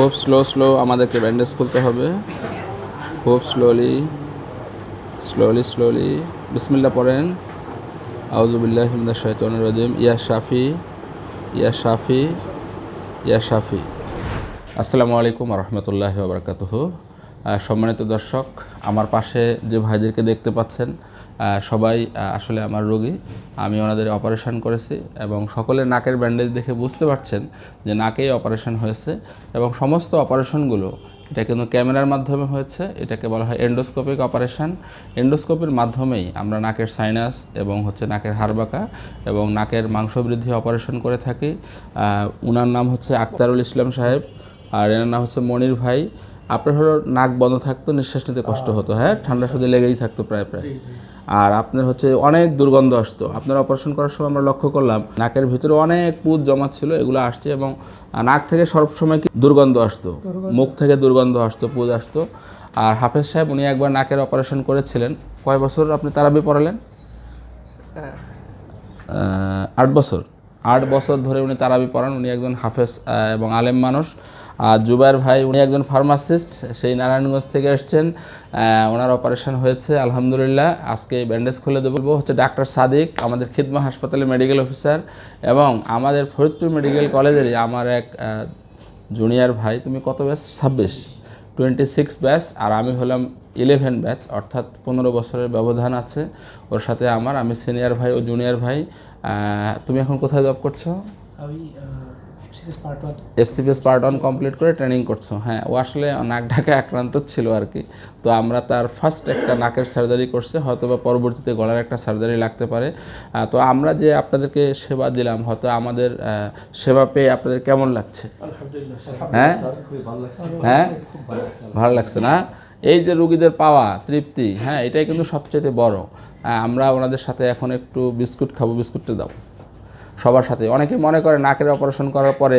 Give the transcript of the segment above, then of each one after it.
খুব slow slow আমাদেরকে bandage খুলতে হবে। খুব স্লোলি স্লোলি স্লোলি বিসমিল্লা পড়েন। আউজুবিল্লাহ হিমদা রাজিম। ইয়া শাফি ইয়া শাফি ইয়া শাফি। আসসালামু আলাইকুম রহমতুল্লাহ বারকাতুহ। সম্মানিত দর্শক, আমার পাশে যে ভাইদেরকে দেখতে পাচ্ছেন সবাই আসলে আমার রোগী। আমি ওনাদের অপারেশন করেছি এবং সকলে নাকের ব্যান্ডেজ দেখে বুঝতে পারছেন যে নাকেই অপারেশন হয়েছে এবং সমস্ত অপারেশনগুলো, এটা কিন্তু ক্যামেরার মাধ্যমে হয়েছে, এটাকে বলা হয় এন্ডোস্কোপিক অপারেশন এন্ডোস্কোপির মাধ্যমেই আমরা নাকের সাইনাস এবং হচ্ছে নাকের হাড়বাঁকা এবং নাকের মাংসবৃদ্ধি অপারেশন করে থাকি। উনার নাম হচ্ছে আক্তারুল ইসলাম সাহেব, আর এনার নাম হচ্ছে মনির ভাই। আপনার হলো নাক বন্ধ থাকতো নিঃশ্বাস নিতে কষ্ট হতো হ্যাঁ? ঠান্ডা শুধু লেগেই থাকতো প্রায় প্রায়। আর আপনার হচ্ছে অনেক দুর্গন্ধ আসতো। আপনার অপারেশন করার সময় আমরা লক্ষ্য করলাম নাকের ভিতরে অনেক পুত জমা ছিল এগুলো আসছে এবং নাক থেকে সবসময় কি দুর্গন্ধ আসতো। মুখ থেকে দুর্গন্ধ আসতো পুত আসতো। আর হাফেজ সাহেব উনি একবার নাকের অপারেশন করেছিলেন। কয় বছর আপনি তারাবি পড়ালেন? আট বছর। আট বছর ধরে উনি তারাবি পড়ান। উনি একজন হাফেজ এবং আলেম মানুষ। আর জুবাইর ভাই, উনি একজন ফার্মাসিস্ট, সেই নারায়ণগঞ্জ থেকে এসছেন। ওনার অপারেশন হয়েছে, আলহামদুলিল্লাহ। আজকে ব্যান্ডেজ খুলে দেবো। হচ্ছে ডাক্তার সাদিক, আমাদের খিদমা হাসপাতালের মেডিকেল অফিসার এবং আমাদের ফরিদপুর মেডিকেল কলেজেরই আমার এক জুনিয়র ভাই। তুমি কত ব্যাচ ছাব্বিশ। টোয়েন্টি সিক্স ব্যাচ আর আমি হলাম ইলেভেন ব্যাচ অর্থাৎ পনেরো বছরের ব্যবধান আছে ওর সাথে আমার। আমি সিনিয়র ভাই ও জুনিয়র ভাই। তুমি এখন কোথায় জব করছ? আমি এফসিপিএস পার্ট ওয়ান কমপ্লিট করে ট্রেনিং করছ। হ্যাঁ ও আসলে নাক ঢাকা আক্রান্ত ছিল আর কি। তো আমরা তার ফার্স্ট একটা নাকের সার্জারি করছে হয়তো বা পরবর্তীতে গলার একটা সার্জারি লাগতে পারে। তো আমরা যে আপনাদেরকে সেবা দিলাম হয়তো আমাদের সেবা পেয়ে আপনাদের কেমন লাগছে? হ্যাঁ? হ্যাঁ? ভালো লাগছে। না? এই যে রুগীদের পাওয়া তৃপ্তি হ্যাঁ এটাই কিন্তু সবচেয়ে বড়। আমরা ওনাদের সাথে এখন একটু বিস্কুট খাব বিস্কুটটা দাও। সবার সাথে। অনেকে মনে করে নাকের অপারেশন করার পরে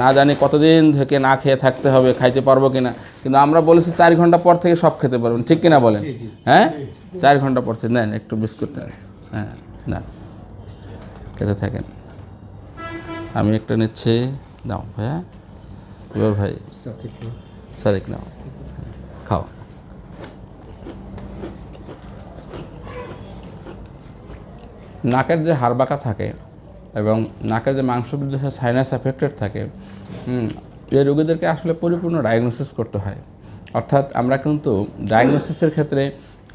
না জানি কতদিন থেকে না খেয়ে থাকতে হবে খাইতে পারব কিনা। কিন্তু আমরা বলেছি চার ঘণ্টা পর থেকে সব খেতে পারবেন। ঠিক কিনা বলেন? হ্যাঁ? চার ঘণ্টা পর থেকে। নেন একটু বিস্কুট নেন। হ্যাঁ না খেতে থাকেন। আমি একটা নিচ্ছি। দাও ভাইয়া এবার ভাই সাদিক নাও। খাও। নাকের যে হাড়বাঁকা থাকে এবং নাকের যে মাংসবৃদ্ধি সাইনাস এফেক্টেড থাকে এই রোগীদেরকে আসলে পরিপূর্ণ ডায়াগনোসিস করতে হয়। অর্থাৎ আমরা কিন্তু ডায়াগনোসিসের ক্ষেত্রে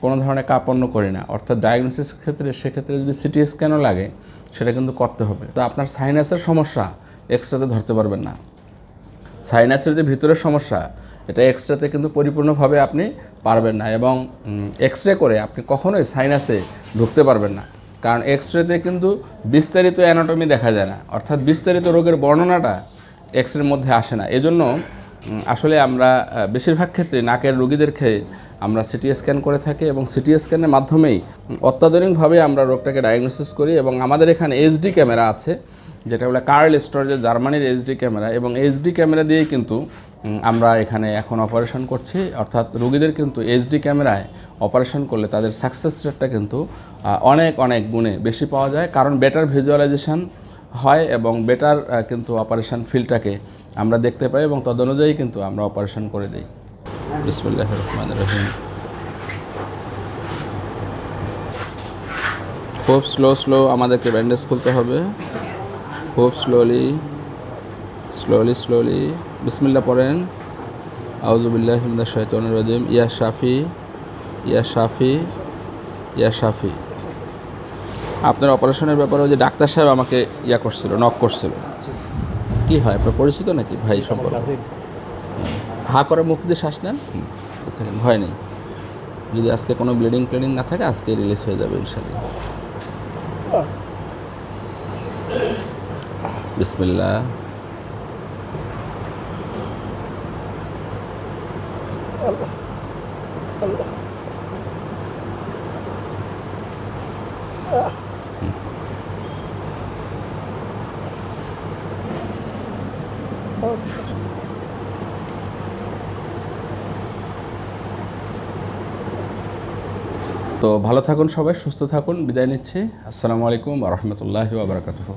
কোনো ধরনের কাপণ্য করি না। অর্থাৎ ডায়াগনোসিসের ক্ষেত্রে, সেক্ষেত্রে যদি সিটি স্ক্যানও লাগে, সেটা কিন্তু করতে হবে। তো আপনার সাইনাসের সমস্যা এক্সট্রাতে ধরতে পারবেন না। সাইনাসের যে ভিতরের সমস্যা, এটা এক্সরেতে কিন্তু পরিপূর্ণভাবে আপনি পারবেন না এবং এক্স রে করে আপনি কখনোই সাইনাসে ঢুকতে পারবেন না। কারণ এক্স রেতে কিন্তু বিস্তারিত অ্যানাটমি দেখা যায় না। অর্থাৎ বিস্তারিত রোগের বর্ণনাটা এক্স রের মধ্যে আসে না। এজন্য আসলে আমরা বেশিরভাগ ক্ষেত্রে নাকের রোগীদেরকে আমরা সিটি স্ক্যান করে থাকি এবং সিটি স্ক্যানের মাধ্যমেই অত্যাধুনিকভাবে আমরা রোগটাকে ডায়াগনোসিস করি এবং আমাদের এখানে এইচডি ক্যামেরা আছে, যেটা বলে কার্ল স্টোরেজের জার্মানির এইচডি ক্যামেরা এবং এইচডি ক্যামেরা দিয়ে কিন্তু আমরা এখানে এখন অপারেশন করছি। অর্থাৎ রোগীদের কিন্তু এইচডি ক্যামেরায় অপারেশন করলে তাদের সাকসেস রেটটা কিন্তু অনেক অনেক গুণে বেশি পাওয়া যায়। কারণ বেটার ভিজুয়ালাইজেশন হয় এবং বেটার কিন্তু অপারেশন ফিল্ডটাকে আমরা দেখতে পাই এবং তদনুযায়ী কিন্তু আমরা অপারেশন করে দিই। বিসমুল্লাহ রহমান রহিম। খুব স্লো স্লো আমাদেরকে ব্যান্ডেজ খুলতে হবে। খুব স্লোলি স্লোলি স্লোলি বিসমিল্লা পড়েন। আউজুবিল্লাহ হিমদা শৈতন রাজিম। ইয়া শাফি ইয়া শাফি ইয়া শাফি। আপনার অপারেশনের ব্যাপারে ওই যে ডাক্তার সাহেব আমাকে ইয়া করছিল নক করছিল। কি হয় আপনার পরিচিত নাকি ভাই সম্পর্ক? হা করে মুখ দিয়ে শ্বাস নেন? হুম, থাকেন ভয় নেই। যদি আজকে কোনো ব্লিডিং ট্লেডিং না থাকে আজকে রিলিজ হয়ে যাবে ইনশাল্লাহ বিসমিল্লাহ। তো ভালো থাকুন সবাই সুস্থ থাকুন বিদায় নিচ্ছি। আসসালামু আলাইকুম রহমতুল্লাহি ওবরাকাতুহ